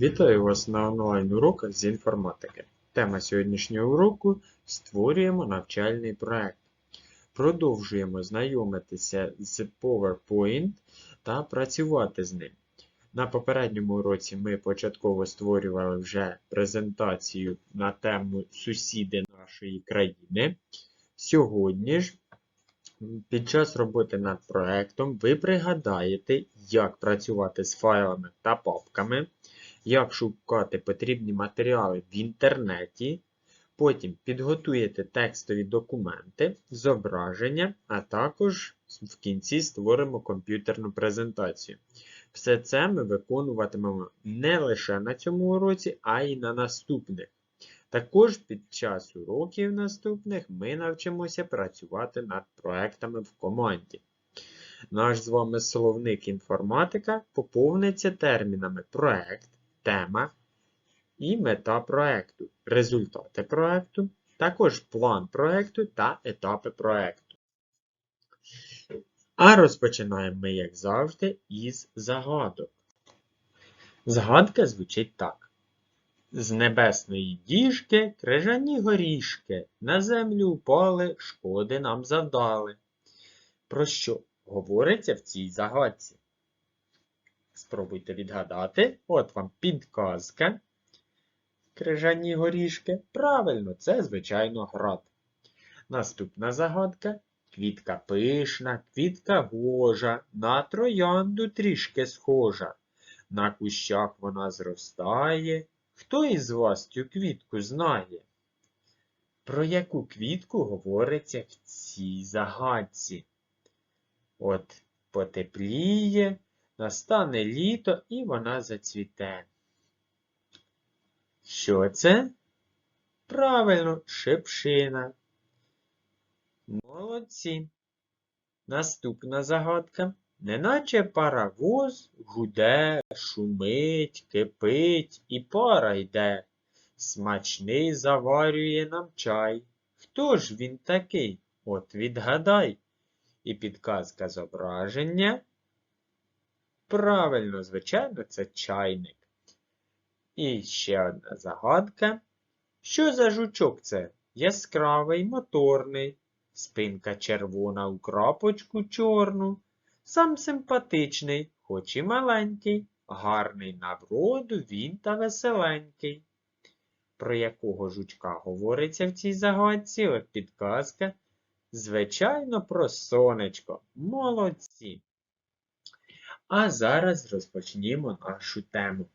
Вітаю вас на онлайн-уроках з інформатики. Тема сьогоднішнього уроку Створюємо навчальний проект. Продовжуємо знайомитися з PowerPoint та працювати з ним. На попередньому уроці ми початково створювали вже презентацію на тему Сусіди нашої країни. Сьогодні ж під час роботи над проектом ви пригадаєте, як працювати з файлами та папками, як шукати потрібні матеріали в інтернеті. Потім підготуєте текстові документи, зображення, а також в кінці створимо комп'ютерну презентацію. Все це ми виконуватимемо не лише на цьому уроці, а й на наступних. Також під час уроків наступних ми навчимося працювати над проектами в команді. Наш з вами словник інформатика поповниться термінами проект, тема і мета проекту, результати проекту, також план проекту та етапи проекту. А розпочинаємо ми, як завжди, із загадок. Згадка звучить так. З небесної діжки крижані горішки на землю упали, шкоди нам завдали. Про що говориться в цій загадці? Спробуйте відгадати. От вам підказка. Крижані горішки. Правильно, це, звичайно, град. Наступна загадка. Квітка пишна, квітка гожа, на троянду трішки схожа. На кущах вона зростає. Хто із вас цю квітку знає? Про яку квітку говориться в цій загадці? От потепліє, настане літо і вона зацвіте. Що це? Правильно, шипшина. Молодці. Наступна загадка. Неначе паровоз гуде, шумить, кипить і пара йде. Смачний заварює нам чай. Хто ж він такий? От відгадай. І підказка зображення. Правильно, звичайно, це чайник. І ще одна загадка. Що за жучок це? Яскравий, моторний, спинка червона у крапочку чорну. Сам симпатичний, хоч і маленький, гарний на вроду він та веселенький. Про якого жучка говориться в цій загадці? От підказка. Звичайно, про сонечко. Молодці. А зараз розпочнімо нашу тему.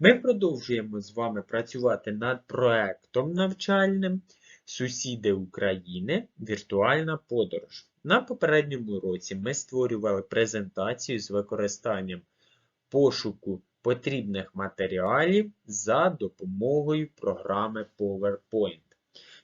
Ми продовжуємо з вами працювати над проектом навчальним Сусіди України. Віртуальна подорож. На попередньому уроці ми створювали презентацію з використанням пошуку потрібних матеріалів за допомогою програми PowerPoint.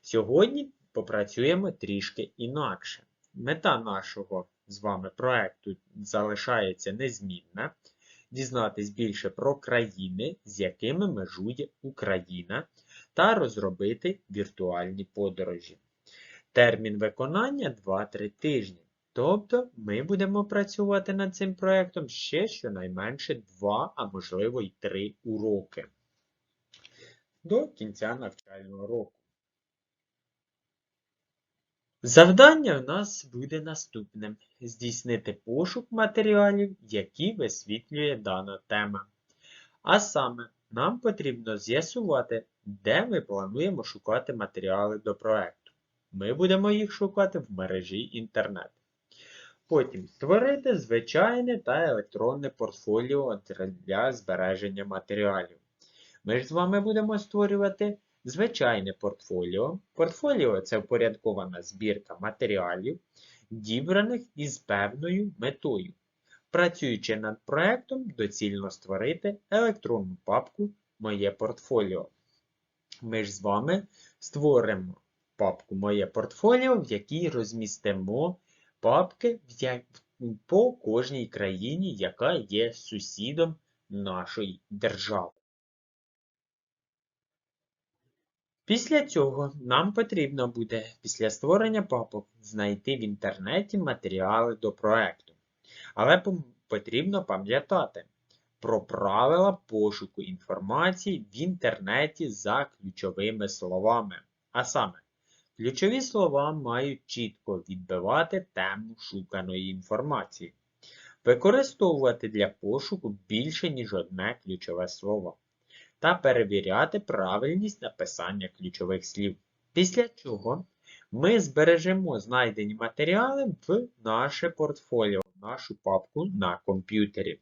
Сьогодні попрацюємо трішки інакше. Мета нашого з вами проекту залишається незмінна. Дізнатись більше про країни, з якими межує Україна, та розробити віртуальні подорожі. Термін виконання 2-3 тижні. Тобто ми будемо працювати над цим проєктом ще щонайменше 2, а можливо й 3 уроки до кінця навчального року. Завдання в нас буде наступним: здійснити пошук матеріалів, які висвітлює дана тема. А саме, нам потрібно з'ясувати, де ми плануємо шукати матеріали до проекту. Ми будемо їх шукати в мережі інтернет. Потім створити звичайне та електронне портфоліо для збереження матеріалів. Ми ж з вами будемо створювати звичайне портфоліо. Портфоліо це впорядкована збірка матеріалів, дібраних із певною метою. Працюючи над проектом, доцільно створити електронну папку Моє портфоліо. Ми ж з вами створимо папку Моє портфоліо, в якій розмістимо папки по кожній країні, яка є сусідом нашої держави. Після цього нам потрібно буде після створення папок знайти в інтернеті матеріали до проекту. Але потрібно пам'ятати, про правила пошуку інформації в інтернеті за ключовими словами. А саме, ключові слова мають чітко відбивати тему шуканої інформації. Використовувати для пошуку більше, ніж одне ключове слово. Та перевіряти правильність написання ключових слів. Після чого ми збережемо знайдені матеріали в наше портфоліо, в нашу папку на комп'ютері.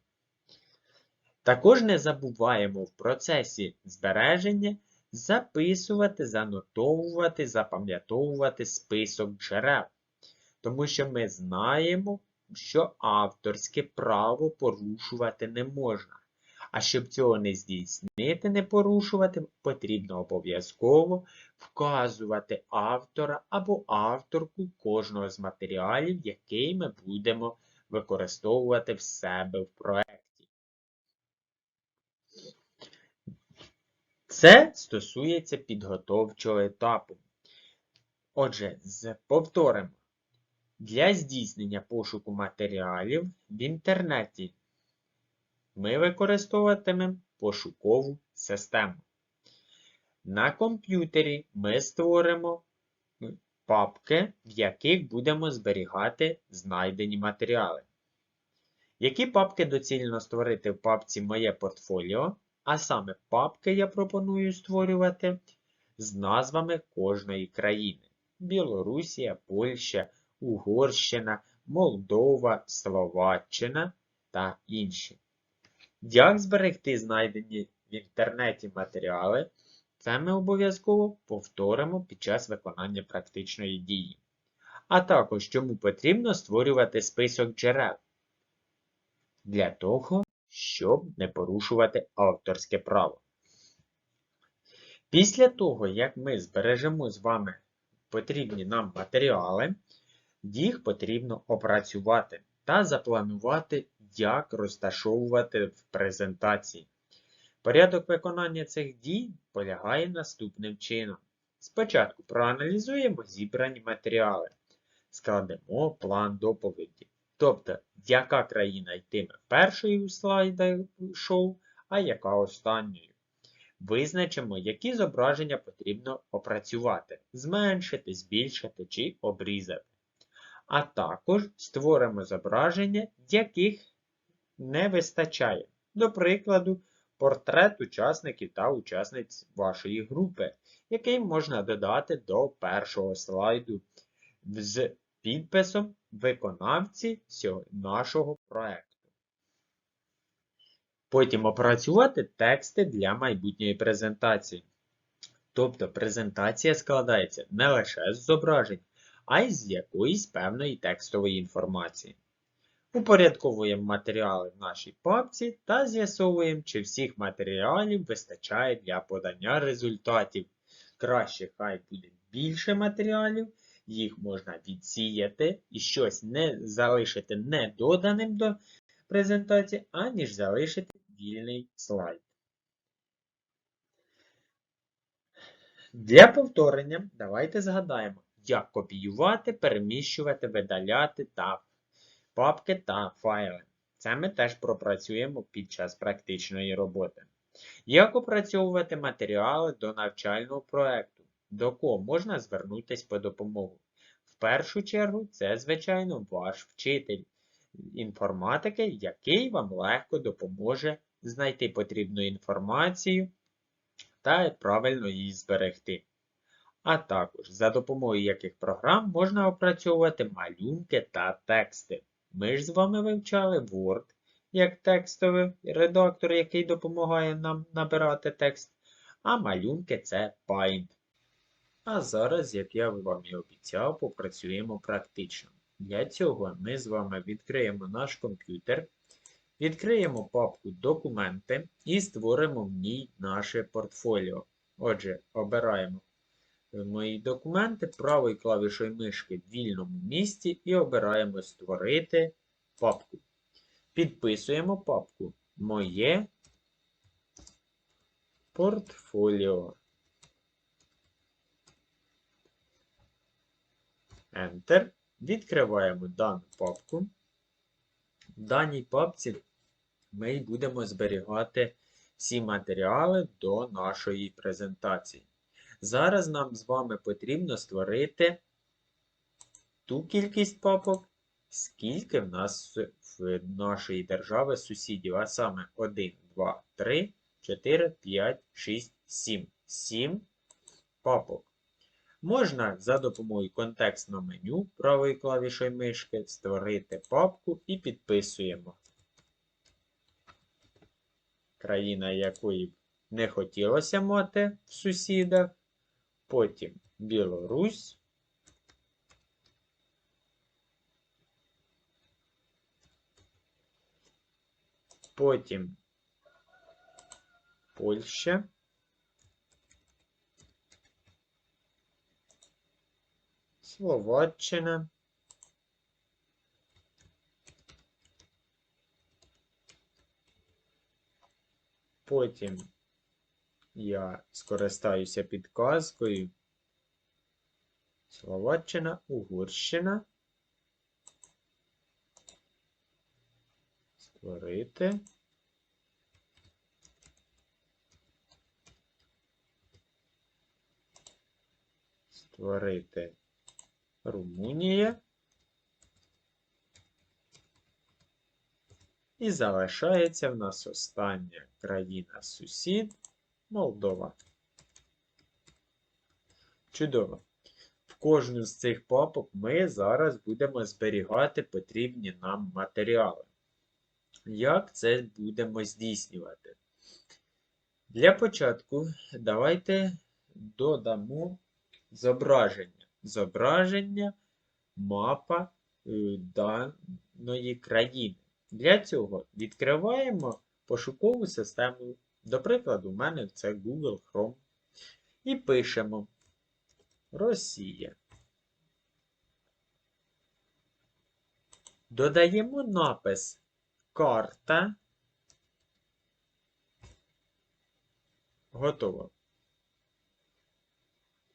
Також не забуваємо в процесі збереження записувати, занотовувати, запам'ятовувати список джерел. Тому що ми знаємо, що авторське право порушувати не можна. А щоб цього не здійснити, не порушувати, потрібно обов'язково вказувати автора або авторку кожного з матеріалів, який ми будемо використовувати в себе в проєкті. Це стосується підготовчого етапу. Отже, повторимо. Для здійснення пошуку матеріалів в інтернеті ми використовуватимемо пошукову систему. На комп'ютері ми створимо папки, в яких будемо зберігати знайдені матеріали. Які папки доцільно створити в папці Моє портфоліо, а саме папки я пропоную створювати з назвами кожної країни: Білорусія, Польща, Угорщина, Молдова, Словаччина та інші. Як зберегти знайдені в інтернеті матеріали? Це ми обов'язково повторимо під час виконання практичної дії. А також чому потрібно створювати список джерел. Для того, щоб не порушувати авторське право. Після того, як ми збережемо з вами потрібні нам матеріали, їх потрібно опрацювати та запланувати, як розташовувати в презентації. Порядок виконання цих дій полягає наступним чином. Спочатку проаналізуємо зібрані матеріали, складемо план доповіді. Тобто, яка країна йтиме першою у слайд-шоу, а яка останньою. Визначимо, які зображення потрібно опрацювати, зменшити, збільшити чи обрізати. А також створимо зображення, яких не вистачає. До прикладу, портрет учасників та учасниць вашої групи, який можна додати до першого слайду з підписом виконавці нашого проєкту. Потім опрацювати тексти для майбутньої презентації. Тобто презентація складається не лише з зображень, а й з якоїсь певної текстової інформації. Упорядковуємо матеріали в нашій папці та з'ясовуємо, чи всіх матеріалів вистачає для подання результатів. Краще хай буде більше матеріалів, їх можна відсіяти і щось не залишити недоданим до презентації, аніж залишити вільний слайд. Для повторення давайте згадаємо, як копіювати, переміщувати, видаляти та папки та файли. Це ми теж пропрацюємо під час практичної роботи. Як опрацьовувати матеріали до навчального проєкту, до кого можна звернутися по допомогу. В першу чергу, це, звичайно, ваш вчитель інформатики, який вам легко допоможе знайти потрібну інформацію та правильно її зберегти. А також за допомогою яких програм можна опрацьовувати малюнки та тексти. Ми ж з вами вивчали Word як текстовий редактор, який допомагає нам набирати текст, а малюнки це Paint. А зараз, як я вам і обіцяв, попрацюємо практично. Для цього ми з вами відкриємо наш комп'ютер, відкриємо папку Документи і створимо в ній наше портфоліо. Отже, обираємо мої документи правою клавішою мишки в вільному місці і обираємо Створити папку. Підписуємо папку Моє портфоліо. Enter. Відкриваємо дану папку. В даній папці ми будемо зберігати всі матеріали до нашої презентації. Зараз нам з вами потрібно створити ту кількість папок, скільки в нас в нашої держави сусідів, а саме 1, 2, 3, 4, 5, 6, 7. 7 папок. Можна за допомогою контекстного меню правою клавішою мишки створити папку і підписуємо. Країна якої не хотілося мати в сусідах. Потім Білорусь. Потім Польща. Словаччина. Потім я скористаюся підказкою. Словаччина, Угорщина. Створити. Створити Румунія. І залишається в нас остання країна-сусід Молдова. Чудово. В кожну з цих папок ми зараз будемо зберігати потрібні нам матеріали. Як це будемо здійснювати? Для початку давайте додамо зображення. Зображення мапа е, даної країни. Для цього відкриваємо пошукову систему. До прикладу, у мене це Google Chrome. І пишемо Росія. Додаємо напис карта. Готово.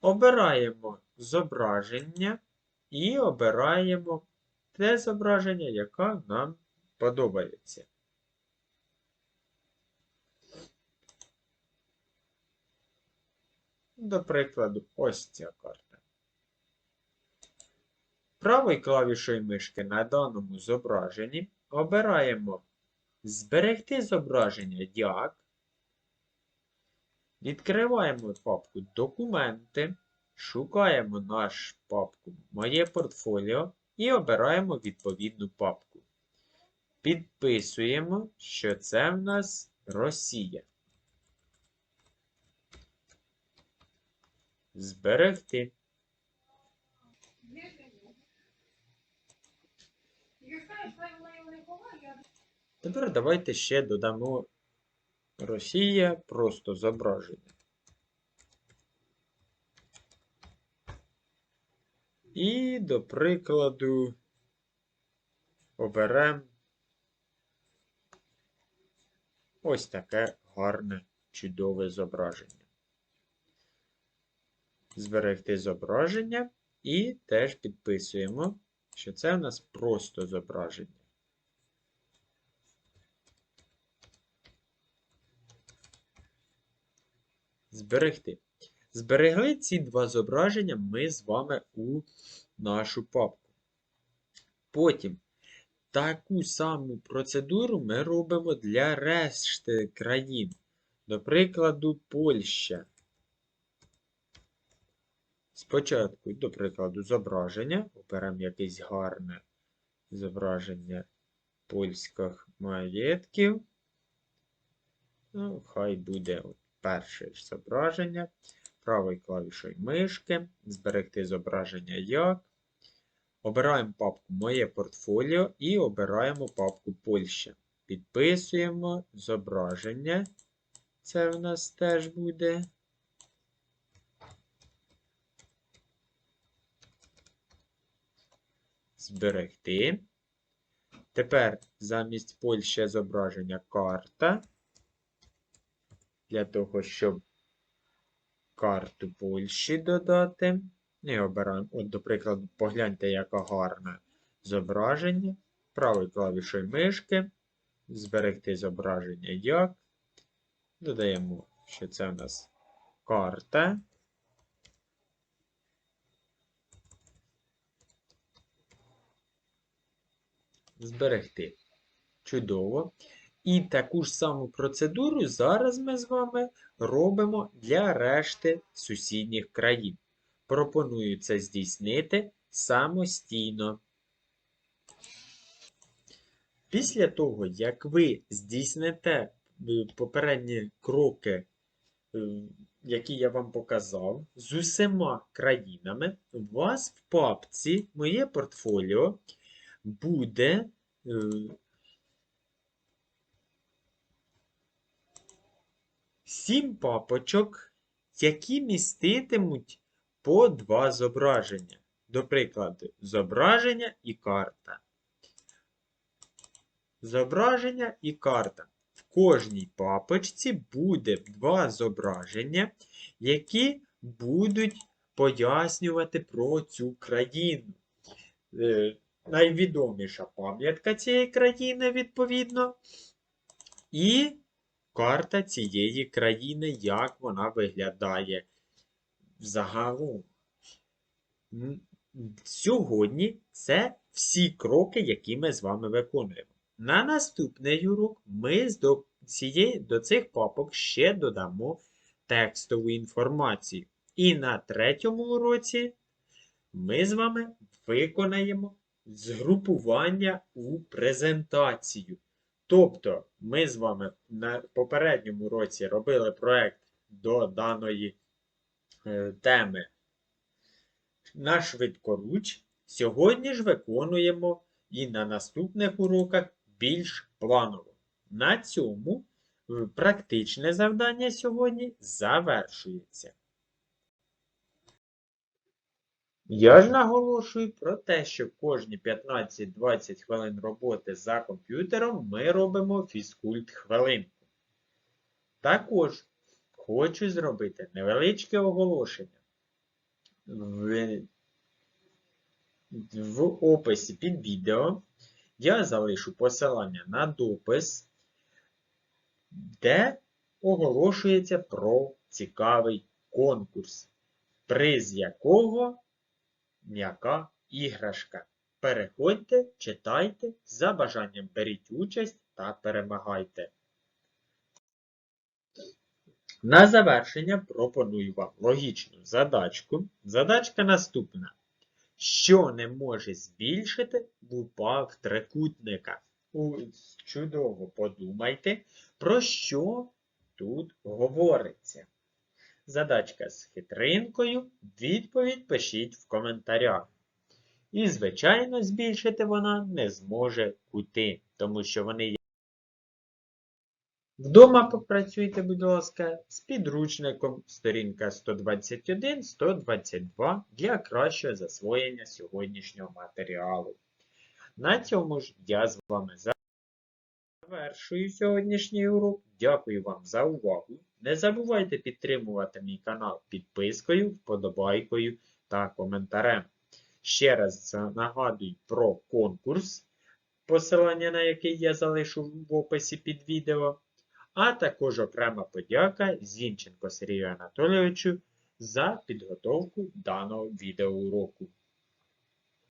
Обираємо зображення і обираємо те зображення, яке нам подобається. До прикладу, ось ця карта. Правою клавішою мишки на даному зображенні обираємо Зберегти зображення як. Відкриваємо папку Документи, шукаємо наш папку Моє портфоліо і обираємо відповідну папку. Підписуємо, що це в нас Росія. Зберегти. Тепер давайте ще додамо Росія просто зображення. І, до прикладу, оберемо ось таке гарне, чудове зображення. Зберегти зображення і теж підписуємо, що це у нас просто зображення. Зберегти. Зберегли ці два зображення ми з вами у нашу папку. Потім таку саму процедуру ми робимо для решти країн. До прикладу, Польща. Спочатку, до прикладу, зображення. Оберемо якесь гарне зображення польських маєтків. Ну, хай буде перше зображення. Правою клавішою мишки. Зберегти зображення як. Обираємо папку Моє портфоліо і обираємо папку Польща. Підписуємо зображення. Це в нас теж буде. Зберегти. Тепер замість Польща зображення карта. Для того, щоб карту Польщі додати. І обираємо, от, до прикладу, погляньте, яке гарне зображення. Правою клавішою мишки. Зберегти зображення як. Додаємо, що це у нас карта. Зберегти. Чудово. І таку ж саму процедуру зараз ми з вами робимо для решти сусідніх країн. Пропоную це здійснити самостійно. Після того, як ви здійсните е, попередні кроки, е, які я вам показав, з усіма країнами, у вас в папці Моє портфоліо буде е, сім папочок, які міститимуть по два зображення. До прикладу, зображення і карта. Зображення і карта. В кожній папочці буде два зображення, які будуть пояснювати про цю країну. Найвідоміша пам'ятка цієї країни, відповідно, і карта цієї країни, як вона виглядає взагалом. Сьогодні це всі кроки, які ми з вами виконуємо. На наступний урок ми до, цієї, до цих папок ще додамо текстову інформацію. І на третьому уроці ми з вами виконаємо згрупування у презентацію. Тобто, ми з вами на попередньому році робили проєкт до даної е, теми на швидкоруч. Сьогодні ж виконуємо і на наступних уроках більш планово. На цьому е, практичне завдання сьогодні завершується. Я ж наголошую про те, що кожні 15-20 хвилин роботи за комп'ютером ми робимо фізкульт хвилинку. Також хочу зробити невеличке оголошення. В, в описі під відео я залишу посилання на допис, де оголошується про цікавий конкурс, приз якого м'яка іграшка. Переходьте, читайте, за бажанням беріть участь та перемагайте. На завершення пропоную вам логічну задачку. Задачка наступна. Що не може збільшити в трикутника? Чудово подумайте, про що тут говориться. Задачка з хитринкою. Відповідь пишіть в коментарях. І, звичайно, збільшити вона не зможе кути, тому що вони є. Вдома попрацюйте, будь ласка, з підручником сторінка 121-122 для кращого засвоєння сьогоднішнього матеріалу. На цьому ж я з вами завершую сьогоднішній урок. Дякую вам за увагу. Не забувайте підтримувати мій канал підпискою, вподобайкою та коментарем. Ще раз нагадую про конкурс, посилання на який я залишу в описі під відео. А також окрема подяка Зінченко Сергію Анатолійовичу за підготовку даного відеоуроку.